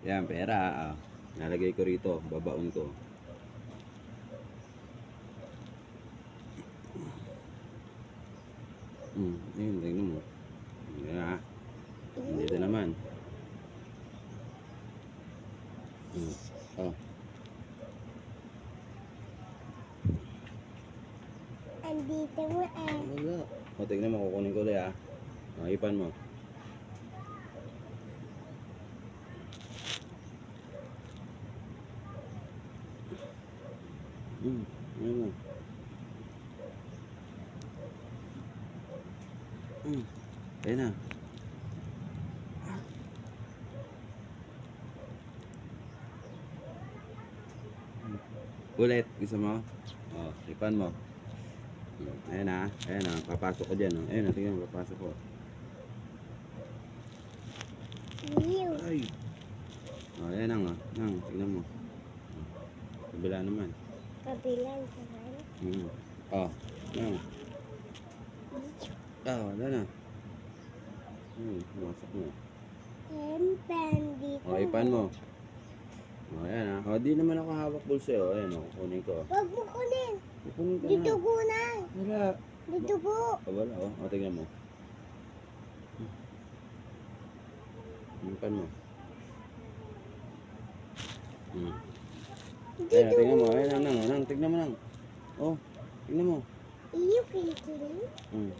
Yan, pera. Ah. Nalagay ko rito. Babaon ko. Hmm, ayun, tingnan mo. Yan ah. Dito naman. Hmm. Oh, Andito mo eh. wala. O, tingnan mo, kukunin ko ulit ah. O, ipan mo. Hmm, ayun mo. Hmm, ayun na. Ulit, gusto mo? O, ipan mo. Hmm, Ayan na, ayan na, papasok ko dyan. Oh. Ayan na, tingnan papasok ko. Ay! O, ayan na nang, tingnan mo. Kabila naman. Kabilang naman. Hmm. O, nang. Ah, wala na. Hmm, pumasok mo. Siyempre, andito. O, ipan mo. O, ayan na. O, di naman ako hawak bulsa. O, ayan o, kukunin ko. Huwag mo kunin. Kukunin ka Dito na. na. Wala. Dito po. O, wala o. O, tingnan mo. Hmm, Ipan mo. Hmm. Ayan, Dito tingnan mo. po. Ayan, nang, tingnan mo, nang. Oh, tingnan mo. Iyo, kinikilig. Hmm.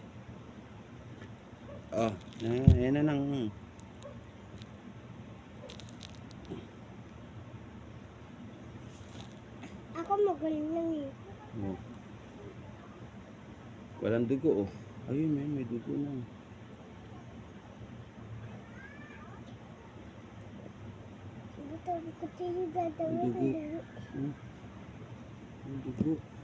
Oh, ayan na, nang. Hmm. Ako magaling lang eh. Oh. Walang dugo, oh. Ayun, may, may dugo na. Dito, ko tayo Dugo. ng dugo. Hmm. May dugo.